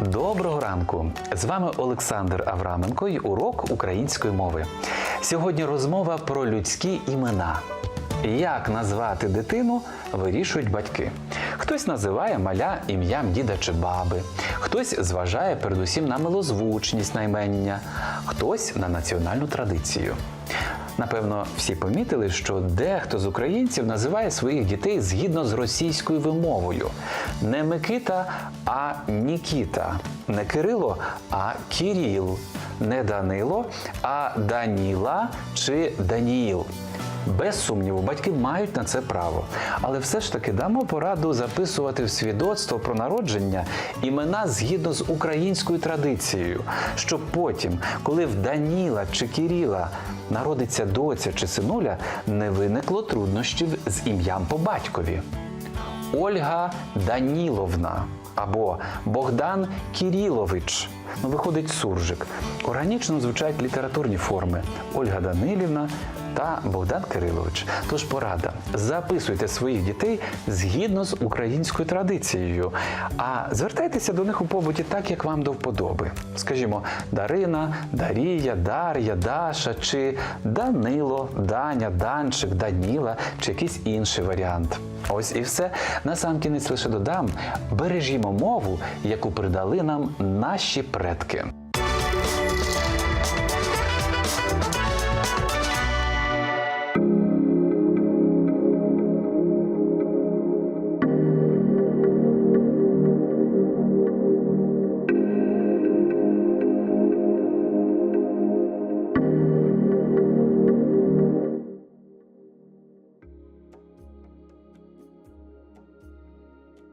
Доброго ранку! З вами Олександр Авраменко і урок української мови. Сьогодні розмова про людські імена. Як назвати дитину, вирішують батьки. Хтось називає маля ім'ям діда чи баби, хтось зважає передусім на милозвучність наймення, хтось на національну традицію. Напевно, всі помітили, що дехто з українців називає своїх дітей згідно з російською вимовою. Не Микита, а Нікіта, не Кирило, а Кіріл, не Данило, а Даніла чи Даніїл. Без сумніву, батьки мають на це право. Але все ж таки дамо пораду записувати в свідоцтво про народження імена згідно з українською традицією, щоб потім, коли в Даніла чи Кіріла народиться доця чи синуля, не виникло труднощів з ім'ям по батькові. Ольга Даніловна або Богдан Кірілович. Ну, виходить суржик. Органічно звучать літературні форми Ольга Данилівна та Богдан Кирилович. Тож порада: записуйте своїх дітей згідно з українською традицією, а звертайтеся до них у побуті так, як вам до вподоби. Скажімо, Дарина, Дарія, Дар'я, Даша чи Данило, Даня, Данчик, Даніла чи якийсь інший варіант. Ось і все. Насамкінець лише додам: бережімо мову, яку придали нам наші предки.